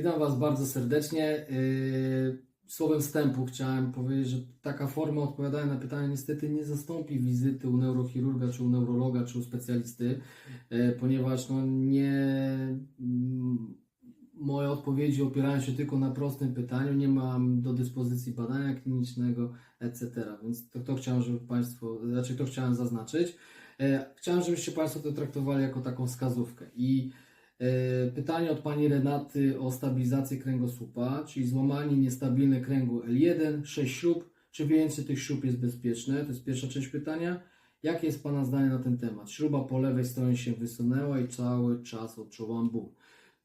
Witam Was bardzo serdecznie. Yy, Słowem wstępu chciałem powiedzieć, że taka forma odpowiadania na pytania niestety nie zastąpi wizyty u neurochirurga, czy u neurologa, czy u specjalisty, yy, ponieważ no nie, mm, moje odpowiedzi opierają się tylko na prostym pytaniu, nie mam do dyspozycji badania klinicznego, etc. Więc to, to chciałem, żeby Państwo, znaczy to chciałem zaznaczyć. Yy, Chciałem, żebyście Państwo to traktowali jako taką wskazówkę i Pytanie od pani Renaty o stabilizację kręgosłupa, czyli złamanie niestabilne kręgu L1, 6 śrub, czy więcej tych śrub jest bezpieczne? To jest pierwsza część pytania. Jakie jest Pana zdanie na ten temat? Śruba po lewej stronie się wysunęła i cały czas odczuwam ból.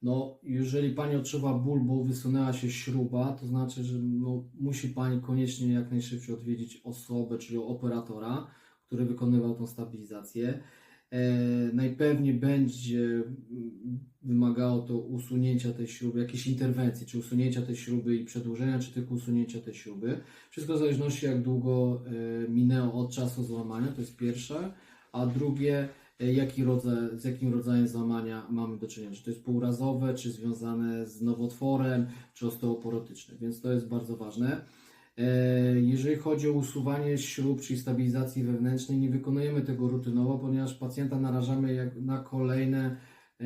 No, jeżeli Pani odczuwa ból, bo wysunęła się śruba, to znaczy, że no, musi Pani koniecznie jak najszybciej odwiedzić osobę, czyli operatora, który wykonywał tą stabilizację. E, najpewniej będzie mm, wymagało to usunięcia tej śruby, jakiejś interwencji, czy usunięcia tej śruby i przedłużenia, czy tylko usunięcia tej śruby. Wszystko w zależności jak długo e, minęło od czasu złamania, to jest pierwsze, a drugie, e, jaki rodzaj, z jakim rodzajem złamania mamy do czynienia, czy to jest półrazowe, czy związane z nowotworem, czy osteoporotyczne, więc to jest bardzo ważne. E, Jeżeli chodzi o usuwanie śrub, czyli stabilizacji wewnętrznej, nie wykonujemy tego rutynowo, ponieważ pacjenta narażamy na kolejne, e,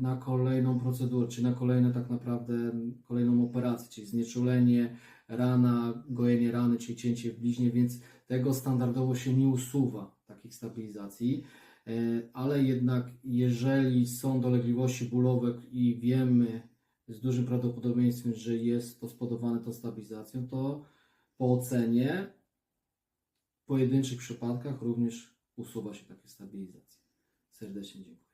na kolejną procedurę, czy na kolejne tak naprawdę kolejną operację, czyli znieczulenie, rana, gojenie rany, czyli cięcie w bliźnie, więc tego standardowo się nie usuwa, takich stabilizacji. E, Ale jednak, jeżeli są dolegliwości bólowe i wiemy z dużym prawdopodobieństwem, że jest to spowodowane tą stabilizacją, to po ocenie w pojedynczych przypadkach również usuwa się takie stabilizacje. Serdecznie dziękuję.